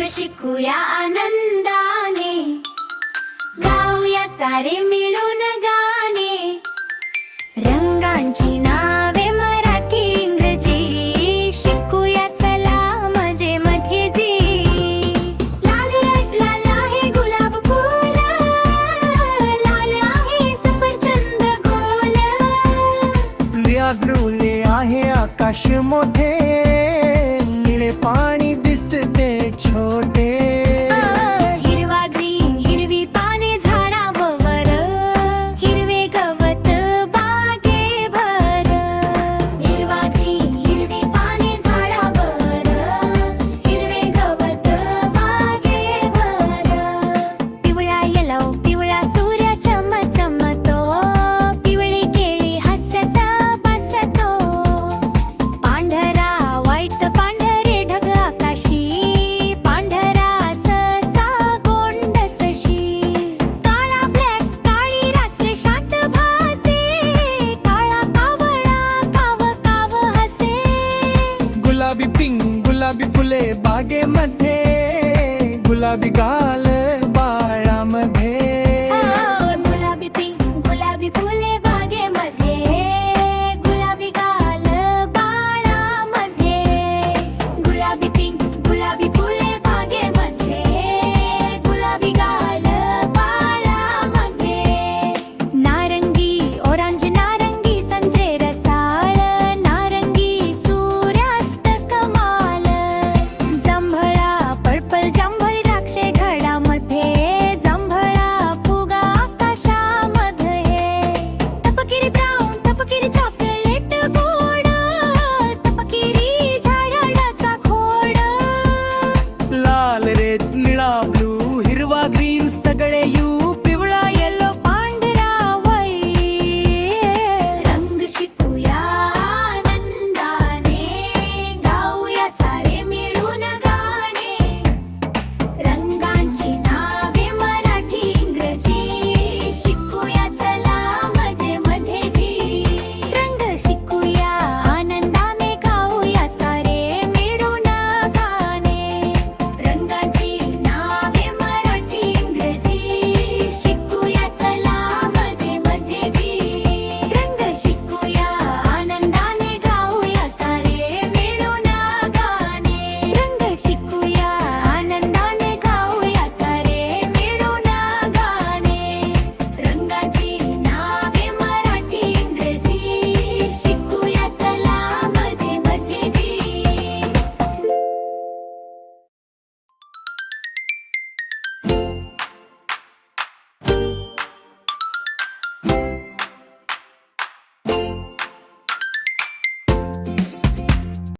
रंग शिकूया आनंदाने. गाऊया सारे मिळून गाणे. रंगांची नावे मराठी इंग्रजी. शिकूया चला मजे मध्ये जी. लाल लाल आहे गुलाब फुल. लाल आहे सफरचंद गोल. व्यागृले आहे आकाश मोठे. गुलाबी पिंक गुलाबी फुले बागे मध्य गुलाबी गाल